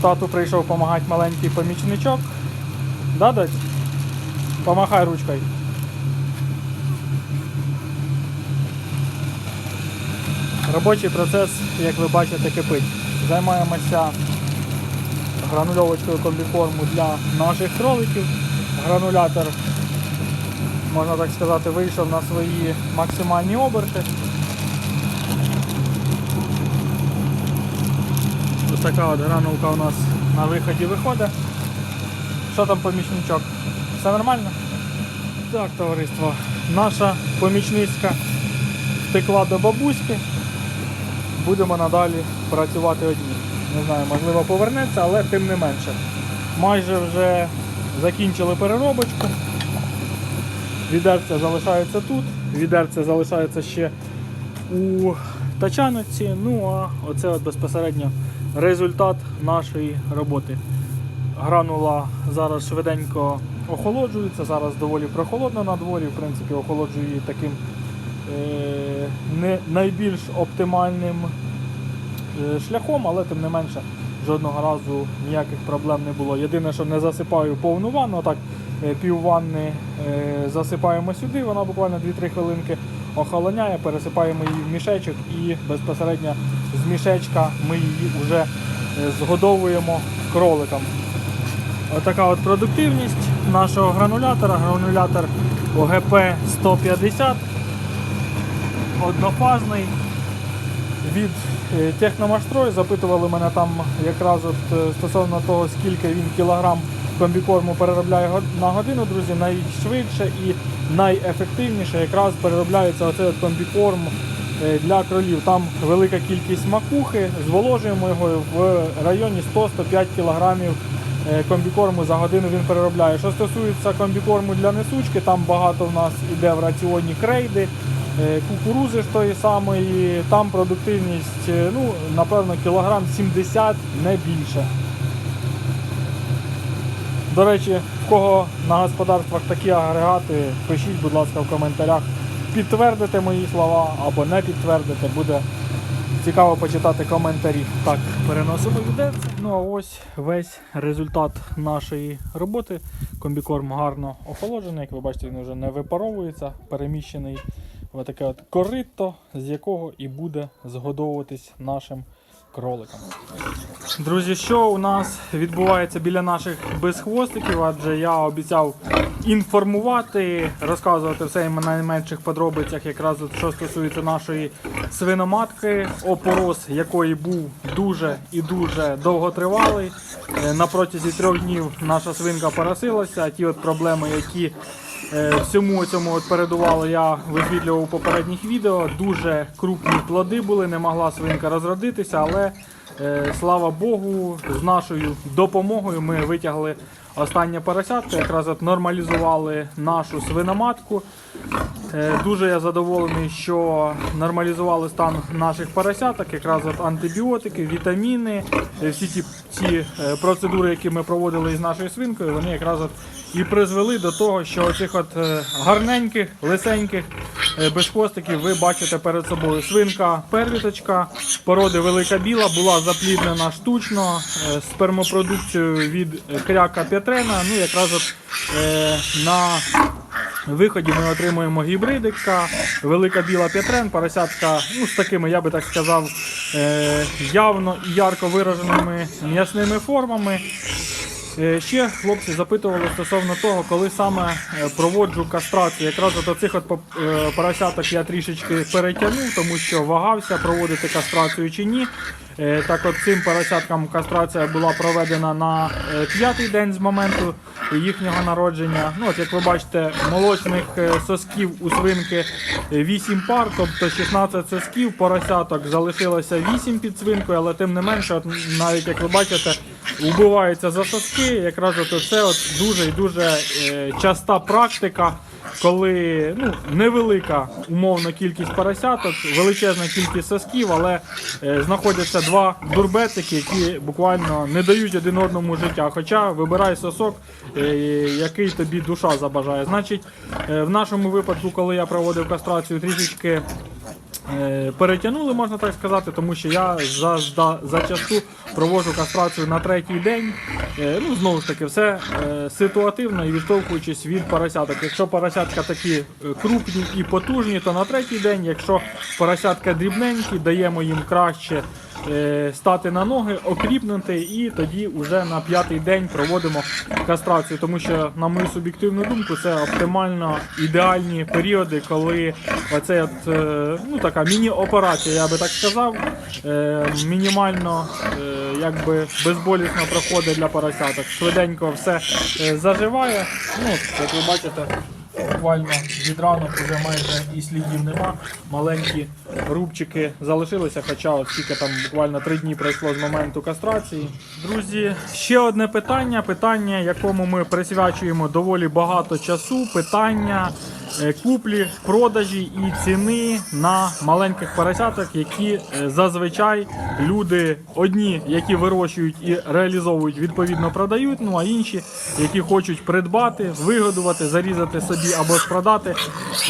Тату прийшов допомагати маленький помічничок. Да, дать? Помахай ручкою. Робочий процес, як ви бачите, кипить. Займаємося гранульовочкою комбікорму для наших кроликів. Гранулятор, можна так сказати, вийшов на свої максимальні оберти. Ось така от гранулка у нас на виході виходить. Що там помічничок? Все нормально? Так, товариство, наша помічницька втекла до бабуськи. Будемо надалі працювати одні. Не знаю, можливо повернеться, але тим не менше. Майже вже закінчили переробочку. Відерце залишається тут, відерце залишається ще у тачаниці. Ну а оце от безпосередньо результат нашої роботи. Гранула зараз швиденько охолоджується, зараз доволі прохолодно на дворі, в принципі, охолоджує її таким е, не найбільш оптимальним е, шляхом, але тим не менше жодного разу ніяких проблем не було. Єдине, що не засипаю повну ванну, так е, пів ванни е, засипаємо сюди, вона буквально 2-3 хвилинки охолоняє, пересипаємо її в мішечок і безпосередньо з мішечка ми її вже е, згодовуємо кроликам. Отака от продуктивність нашого гранулятора. Гранулятор ОГП 150 однофазний від е, Техномашстрой. Запитували мене там якраз от е, стосовно того, скільки він кілограм комбікорму переробляє на годину, друзі, найшвидше і найефективніше якраз переробляється оцей от комбікорм е, для кролів. Там велика кількість макухи, зволожуємо його в районі 100-105 кілограмів е, комбікорму за годину він переробляє. Що стосується комбікорму для несучки, там багато в нас іде в раціоні крейди, е, кукурузи ж тої самої, там продуктивність, е, ну, напевно, кілограм 70, не більше. До речі, в кого на господарствах такі агрегати, пишіть, будь ласка, в коментарях. Підтвердите мої слова або не підтвердите, буде цікаво почитати коментарі. Так, переносимо відерце. Ну а ось весь результат нашої роботи. Комбікорм гарно охолоджений, як ви бачите, він вже не випаровується, переміщений в таке от корито, з якого і буде згодовуватись нашим кроликам. Друзі, що у нас відбувається біля наших безхвостиків? Адже я обіцяв інформувати, розказувати все в найменших подробицях, якраз що стосується нашої свиноматки, опорос якої був дуже і дуже довготривалий. Е, На протязі трьох днів наша свинка поросилася. Ті от проблеми, які Всьому цьому от передувало я висвітлював у попередніх відео. Дуже крупні плоди були, не могла свинка розродитися, але е, слава Богу, з нашою допомогою ми витягли останнє поросятко, якраз от нормалізували нашу свиноматку. Е, Дуже я задоволений, що нормалізували стан наших поросяток, якраз от антибіотики, вітаміни, е, всі ці е, процедури, які ми проводили із нашою свинкою, вони якраз от і призвели до того, що оцих от е, гарненьких, лисеньких е, безхвостиків ви бачите перед собою. Свинка первіточка, породи велика біла, була запліднена штучно е, спермопродукцією від кряка Петрена. Ну, якраз от на виході ми отримуємо гібридика, велика біла Петрен, поросятка, ну, з такими, я би так сказав, явно і ярко вираженими м'ясними формами. Е, Ще хлопці запитували стосовно того, коли саме е, проводжу кастрацію. Якраз от оцих от е, поросяток я трішечки перетягнув, тому що вагався проводити кастрацію чи ні. Так от цим поросяткам кастрація була проведена на п'ятий день з моменту їхнього народження. Ну, от як ви бачите, молочних сосків у свинки 8 пар, тобто 16 сосків, поросяток залишилося 8 під свинкою, але тим не менше, от навіть як ви бачите, убиваються за соски. Якраз от це от дуже і дуже е, часта практика. Коли ну, невелика умовна кількість поросяток, величезна кількість сосків, але е, знаходяться два дурбецики, які буквально не дають один одному життя. Хоча вибирай сосок, е, який тобі душа забажає. Значить, в нашому випадку, коли я проводив кастрацію, трішечки перетягнули, можна так сказати, тому що я за часу провожу кастрацію на третій день. Е, Ну, знову ж таки, все е, ситуативно і відштовхуючись від поросяток. Якщо поросятка такі е, крупні і потужні, то на третій день, якщо поросятка дрібненькі, даємо їм краще е, стати на ноги, окріпнути, і тоді вже на п'ятий день проводимо кастрацію. Тому що, на мою суб'єктивну думку, це оптимально ідеальні періоди, коли оце е, ну, така міні-операція, я би так сказав, е, мінімально е, якби безболісно проходить для поросяток. Швиденько все е, заживає. Ну, як ви бачите, буквально від ранок вже майже і слідів нема. Маленькі рубчики залишилися, хоча от скільки там буквально три дні пройшло з моменту кастрації. Друзі, ще одне питання. Питання, якому ми присвячуємо доволі багато часу. Питання куплі, продажі і ціни на маленьких поросяток, які е, зазвичай люди одні, які вирощують і реалізовують, відповідно продають. Ну а інші, які хочуть придбати, вигодувати, зарізати собі або продати,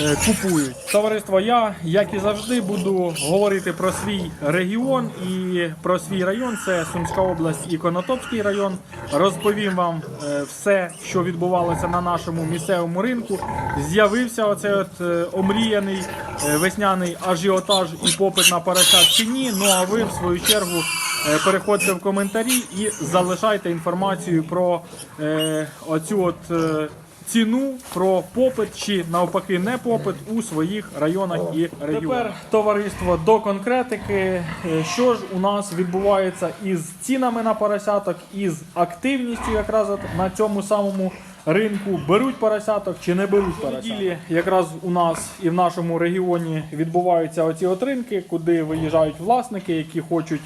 е, купують. Товариство, я, як і завжди, буду говорити про свій регіон і про свій район. Це Сумська область і Конотопський район. Розповім вам е, все, що відбувалося на нашому місцевому ринку. З'явився оцей от е, омріяний е, весняний ажіотаж і попит на поросят чи ні. Ну а ви в свою чергу е, переходьте в коментарі і залишайте інформацію про е, оцю от. Ціну, про попит чи навпаки не попит у своїх районах і регіонах. Тепер товариство до конкретики. Е, Що ж у нас відбувається із цінами на поросяток, із активністю якраз на цьому самому ринку беруть поросяток чи не беруть поросяток. Якраз у нас і в нашому регіоні відбуваються оці от ринки, куди виїжджають власники, які хочуть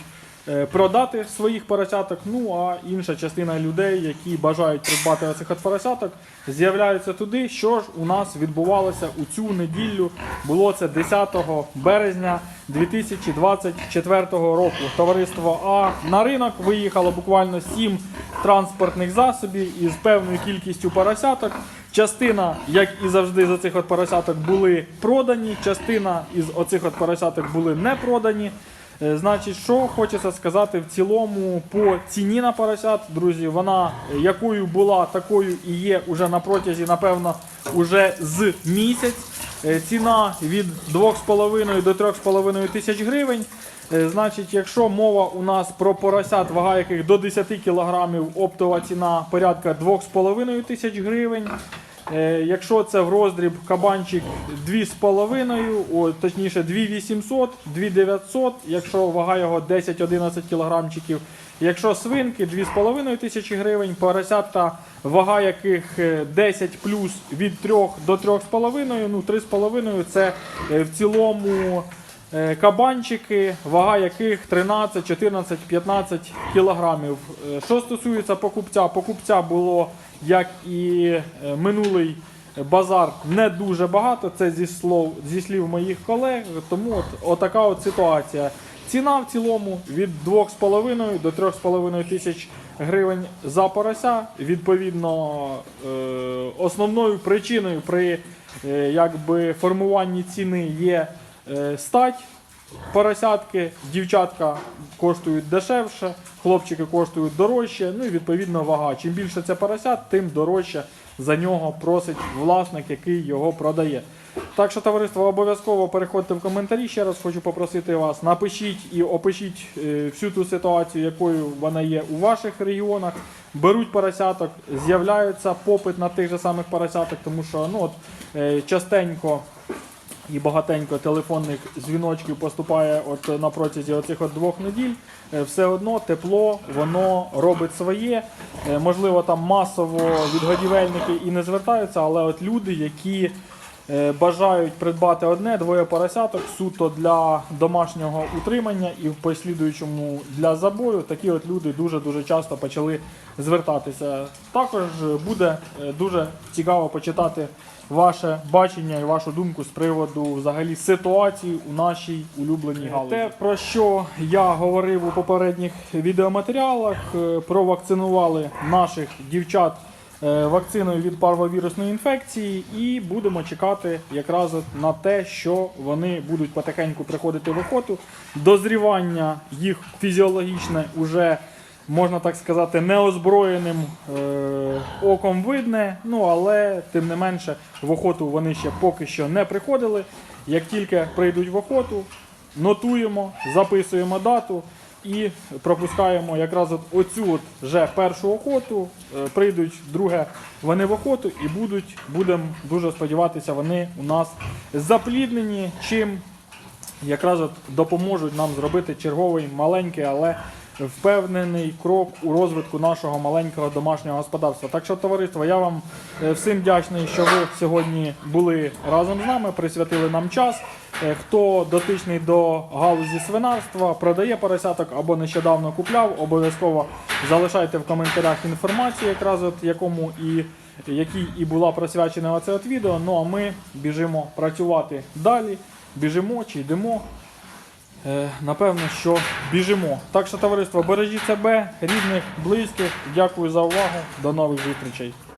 продати своїх поросяток. Ну а інша частина людей, які бажають придбати оцих от поросяток, з'являються туди. Що ж у нас відбувалося у цю неділю? Було це 10 березня 2024 року. Товариство А на ринок виїхало буквально 7 транспортних засобів із певною кількістю поросяток. Частина, як і завжди, з оцих от поросяток були продані, частина із оцих от поросяток були не продані. Е, Значить, що хочеться сказати в цілому по ціні на поросят, друзі, вона е, якою була, такою і є уже на протязі, напевно, уже з місяць. Е, Ціна від 2,5 до 3,5 тисяч гривень. Значить, якщо мова у нас про поросят, вага яких до 10 кг, оптова ціна порядка 2,5 тисяч гривень. Е, Якщо це в роздріб кабанчик 2,5, о, точніше 2800, 2900, якщо вага його 10-11 кілограмчиків. Якщо свинки 2,5 тисячі гривень, поросятка, вага яких е, 10 плюс від 3 до 3,5, ну 3,5 це е, в цілому е, кабанчики, вага яких 13, 14, 15 кілограмів. Е, Що стосується покупця, покупця було як і е, минулий базар не дуже багато. Це зі слов зі слів моїх колег. Тому от отака от ситуація. Ціна в цілому від 2,5 до 3,5 тисяч гривень за порося. Відповідно, е, основною причиною при е, якби, формуванні ціни є е, стать поросятки, дівчатка коштують дешевше, хлопчики коштують дорожче, ну і відповідно вага. Чим більше це поросят, тим дорожче за нього просить власник, який його продає. Так що, товариство, обов'язково переходьте в коментарі. Ще раз хочу попросити вас, напишіть і опишіть е, всю ту ситуацію, якою вона є у ваших регіонах. Беруть поросяток, з'являється попит на тих же самих поросяток, тому що ну, от, е, частенько і багатенько телефонних дзвіночків поступає от на протязі оцих от двох неділь. Е, Все одно тепло, воно робить своє. Е, Можливо, там масово відгодівельники і не звертаються, але от люди, які е, бажають придбати одне, двоє поросяток суто для домашнього утримання і в послідуючому для забою, такі от люди дуже-дуже часто почали звертатися. Також буде е, дуже цікаво почитати ваше бачення і вашу думку з приводу взагалі ситуації у нашій улюбленій галузі. Те, про що я говорив у попередніх відеоматеріалах, е, провакцинували наших дівчат е, вакциною від парвовірусної інфекції, і будемо чекати якраз на те, що вони будуть потихеньку приходити в охоту. Дозрівання їх фізіологічне уже. Можна так сказати, неозброєним е, оком видне, ну але тим не менше в охоту вони ще поки що не приходили. Як тільки прийдуть в охоту, нотуємо, записуємо дату і пропускаємо якраз от оцю от вже першу охоту. Е, Прийдуть друге вони в охоту і будуть, будемо дуже сподіватися, вони у нас запліднені, чим якраз от допоможуть нам зробити черговий маленький, але впевнений крок у розвитку нашого маленького домашнього господарства. Так що, товариство, я вам е, всім вдячний, що ви сьогодні були разом з нами, присвятили нам час. Е, Хто дотичний до галузі свинарства, продає поросяток або нещодавно купляв, обов'язково залишайте в коментарях інформацію, якраз от якому і якій і була присвячена оце от відео. Ну а ми біжимо працювати далі. Біжимо чи йдемо. Е, напевно, що біжимо. Так що, товариство, бережіть себе, рідних, близьких. Дякую за увагу. До нових зустрічей.